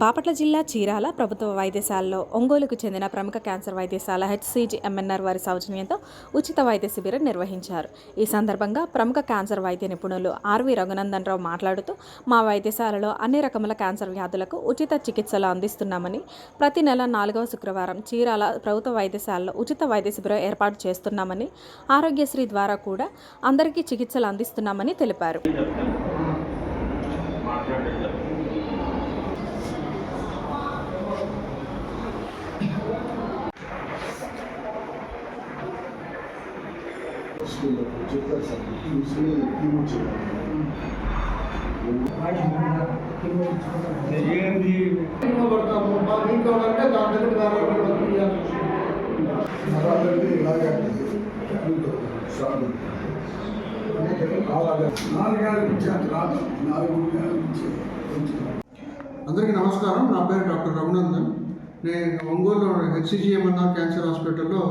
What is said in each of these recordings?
బాపట్ల జిల్లా చీరాల ప్రభుత్వ వైద్యశాలలో ఒంగోలుకు చెందిన ప్రముఖ క్యాన్సర్ వైద్యశాల హెచ్సిజి ఎంఎన్ఆర్ వారి సౌజన్యంతో ఉచిత వైద్య శిబిరం నిర్వహించారు. ఈ సందర్భంగా ప్రముఖ క్యాన్సర్ వైద్య నిపుణులు ఆర్వి రఘునందన్ రావు మాట్లాడుతూ మా వైద్యశాలలో అన్ని రకముల క్యాన్సర్ వ్యాధులకు ఉచిత చికిత్సలు అందిస్తున్నామని ప్రతి నెల నాలుగవ శుక్రవారం చీరాల ప్రభుత్వ వైద్యశాలలో ఉచిత వైద్య శిబిరం ఏర్పాటు చేస్తున్నామని ఆరోగ్యశ్రీ ద్వారా కూడా అందరికీ చికిత్సలు అందిస్తున్నామని తెలిపారు. చెప్పారు సార్ చూసి టీమ్ వచ్చింది పడతాము మా ఇంట్లో అంటే దాని దగ్గర వేరే ఇలాగే నాలుగు అందరికీ నమస్కారం. నా పేరు డాక్టర్ రఘునందన్. నేను ఒంగోలు హెచ్సిజిఎంఎన్ఆర్ క్యాన్సర్ హాస్పిటల్లో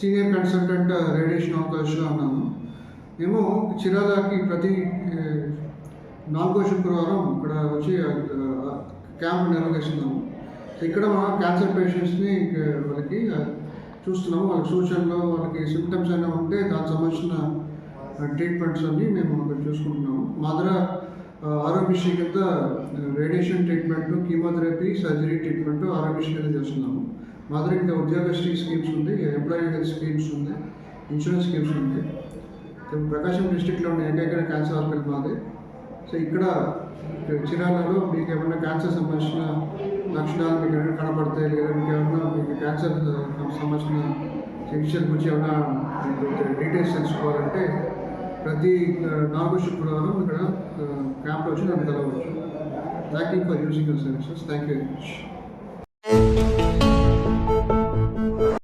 సీనియర్ కన్సల్టెంట్ రేడియేషన్ అవకాశం అన్నాను మేము చిరాలకి ప్రతి నాలుగో శుక్రవారం ఇక్కడ వచ్చి క్యాంప్ నిర్వహిస్తున్నాము. ఇక్కడ మనం క్యాన్సర్ పేషెంట్స్ని వాళ్ళకి చూస్తున్నాము. వాళ్ళకి సూచనలు వాళ్ళకి సిమ్టమ్స్ అయినా ఉంటే దానికి సంబంధించిన ట్రీట్మెంట్స్ అన్నీ మేము చూసుకుంటున్నాము. మా దగ్గర ఆరోగ్యశ్రీ కింద radiation treatment chemotherapy surgery treatment Aarogyasri కింద చేస్తున్నాము. మా దగ్గర ఇంకా ఉద్యోగశ్రీ స్కీమ్స్ ఉంది ఎంప్లాయీ హెల్త్ స్కీమ్స్ ఉంది ఇన్సూరెన్స్ స్కీమ్స్ ఉంది. ప్రకాశం డిస్టిక్లో ఉన్న ఏకైక క్యాన్సర్ హాస్పిటల్ మాది. సో ఇక్కడ చిరాలలో మీకు ఏమైనా క్యాన్సర్ సంబంధించిన లక్షణాలు మీకు ఏమైనా కనపడతాయి లేదా మీకు ఏమైనా మీకు క్యాన్సర్ సంబంధించిన చికిత్సల గురించి ఏమైనా డీటెయిల్స్ తెలుసుకోవాలంటే ప్రతి నాలుగు శుక్రవారం ఇక్కడ క్యాంప్లో వచ్చి నన్ను కలవచ్చు thank you for using your services thank you very much